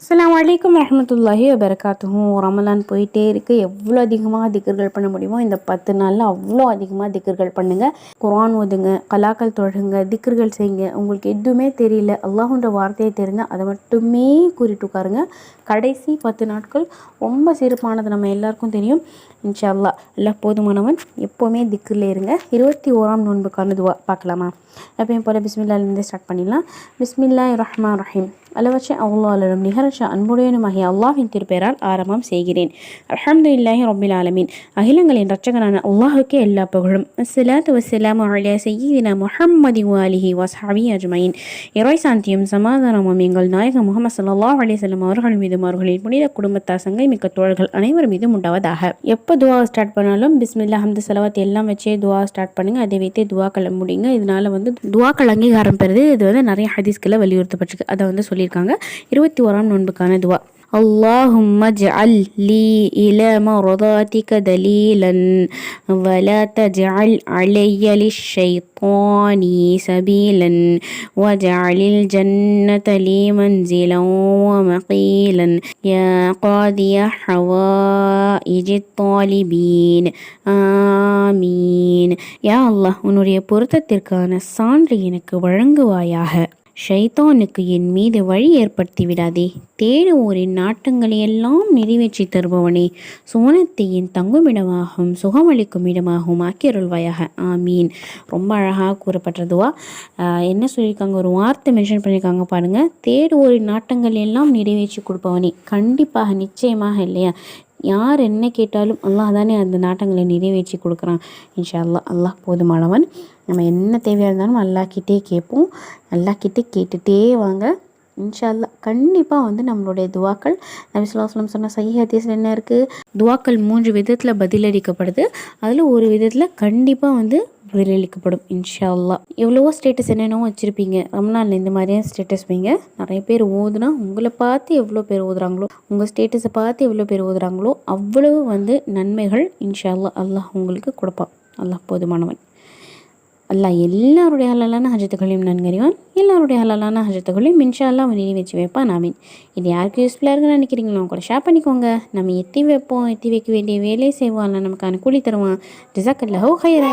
அஸ்லாம் அலைக்கும் வரஹ்மத்துல்லாஹி வபரகாத்துஹும் ரமலான் போயிட்டே இருக்கு. எவ்வளோ அதிகமாக திக்கர்கள் பண்ண முடியுமோ இந்த பத்து நாளில் அவ்வளோ அதிகமாக திக்கர்கள் பண்ணுங்கள் குரான் ஓதுங்க கலாக்கள் தொழுங்க திக்கர்கள் செய்யுங்க. உங்களுக்கு எதுவுமே தெரியல. அல்லாஹ்ன்ற வார்த்தையை தெரிங்க அதை மட்டுமே கூறிட்டு உட்காருங்க. கடைசி பத்து நாட்கள் ரொம்ப சிறப்பானது. நம்ம எல்லாருக்கும் தெரியும். இன்ஷா அல்லாஹ் அல்லாஹ் போதுமானவன். எப்போவுமே திக்கில் இருங்க. இருபத்தி ஓராம் நோன்புக்கான துவா. பார்க்கலாமா? எப்பயும் போல் பிஸ்மில்லாலேருந்து ஸ்டார்ட் பண்ணிடலாம். பிஸ்மில்லா ரஹ்மான் ரஹீம். அளவற்ற அவ்வளோலும் நிகரற்ற அன்புடையனுமாகிய அல்லாஹின் திருப்பெயரால் ஆரம்பம் செய்கிறேன். அஹமது இல்லாஹி ரொம்பில் ஆலமீன். அகிலங்களின் ரச்சகனான அல்லாஹுக்கே எல்லா புகழும். அஸ்லாத்து வசலாம் அலையா செய்யினா முஹம்மதி வாலிஹி வஸ்ஹாபி அஜ்மயின். இறை சாந்தியும் சமாதானமும் எங்கள் நாயகம் முகமது ஸல்லல்லாஹு அலைஹி வஸல்லம் அவர்கள் மீதும் அவர்களின் புனித குடும்பத்தார் சங்கை மிக்க தோழர்கள் அனைவர் மீதும் உண்டாவதாக. எப்போ துவா ஸ்டார்ட் பண்ணாலும் பிஸ்மில்லா அஹமது சலவாத் எல்லாம் வச்சே துவா ஸ்டார்ட் பண்ணுங்க. அதை வைத்தே துவா முடிங்க. இதனால் வந்து துவாக்கள் அங்கீகாரம் பெறுது. இது வந்து நிறைய ஹதீஸ்களை வலியுறுத்தப்பட்டிருக்கு. அதை வந்து சொல்லி சொல்லியிருக்காங்க இருபத்தி ஓராம் நோன்புக்கான துவா اللهم اجعل لي إلى مرضاتك دليلا ولا تجعل علي للشيطان سبيلا واجعل الجنة لي منزلا ومقيلا يا قاضي حوائج الطالبين ஆமீன் யா அல்லாஹ் உன்னுடைய பொருத்தத்திற்கான சான்று எனக்கு வழங்குவாயாக ஷைத்தானுக்கு என் மீது வழி ஏற்படுத்தி விடாதே. தேடுவோரின் நாட்டங்களை எல்லாம் நிறைவேற்றி தருபவனே. சோனத்தை என் தங்குமிடமாகவும் சுகமளிக்கும் இடமாகவும் ஆக்கியருள்வாயாக. ஆமீன். ரொம்ப அழகாக கூறப்பட்டதுவா என்ன சொல்லியிருக்காங்க? ஒரு வார்த்தை மென்ஷன் பண்ணியிருக்காங்க பாருங்கள் தேடுவோரின் நாட்டங்கள் எல்லாம் நிறைவேற்றி கொடுப்பவனே. கண்டிப்பாக நிச்சயமாக இல்லையா? யார் என்ன கேட்டாலும் அல்லாஹ் தானே அந்த நாட்டங்களை நிறைவேற்றி கொடுக்குறான். இன்ஷா அல்லாஹ் அல்லாஹ் போதுமானவன். நம்ம என்ன தேவையாக இருந்தாலும் அல்லாக்கிட்டே கேட்போம். அல்லாக்கிட்டே கேட்டுகிட்டே வாங்க. இன்ஷா அல்லாஹ் கண்டிப்பாக வந்து நம்மளுடைய துவாக்கள் நபிசுல்லாஸ்லம் சொன்ன சஹி ஹதீஸில் என்ன இருக்குது துவாக்கள் மூன்று விதத்தில் பதிலளிக்கப்படுது. அதில் ஒரு விதத்தில் கண்டிப்பாக வந்து பதிலளிக்கப்படும் இன்ஷா எவ்வளவோ ஸ்டேட்டஸ் என்னென்னவோ வச்சுருப்பீங்க. ரம்லானில் இந்த மாதிரியான ஸ்டேட்டஸ் வைங்க. நிறைய பேர் ஓதுனா உங்களை பார்த்து எவ்வளோ பேர் ஓதுறாங்களோ உங்கள் ஸ்டேட்டஸை பார்த்து எவ்வளோ பேர் ஓதுறாங்களோ அவ்வளவு வந்து நன்மைகள் இன்ஷா அல்லாஹ் அல்லாஹ் உங்களுக்கு கொடுப்பான். அல்லாஹ் போதுமானவன். அல்லாஹ் எல்லாருடைய ஹலாலான ஹஜத்துகளையும் நன்கறிவான். எல்லாருடைய ஹலாலான ஹஜத்துகளையும் இன்ஷா அல்லாஹ் அவன் வச்சு வைப்பான். ஆமீன். இது யாருக்கு யூஸ்ஃபுல்லாக இருக்குன்னு நினைக்கிறீங்களோ கூட ஷேர் பண்ணிக்கோங்க. நம்ம எத்தி வைப்போம். எத்தி வைக்க வேண்டிய வேலையை செய்வோம். அல்ல நமக்கு அனுக்கூலி தருவான். ஜிசாக்கல்லாஹோ ஹைரா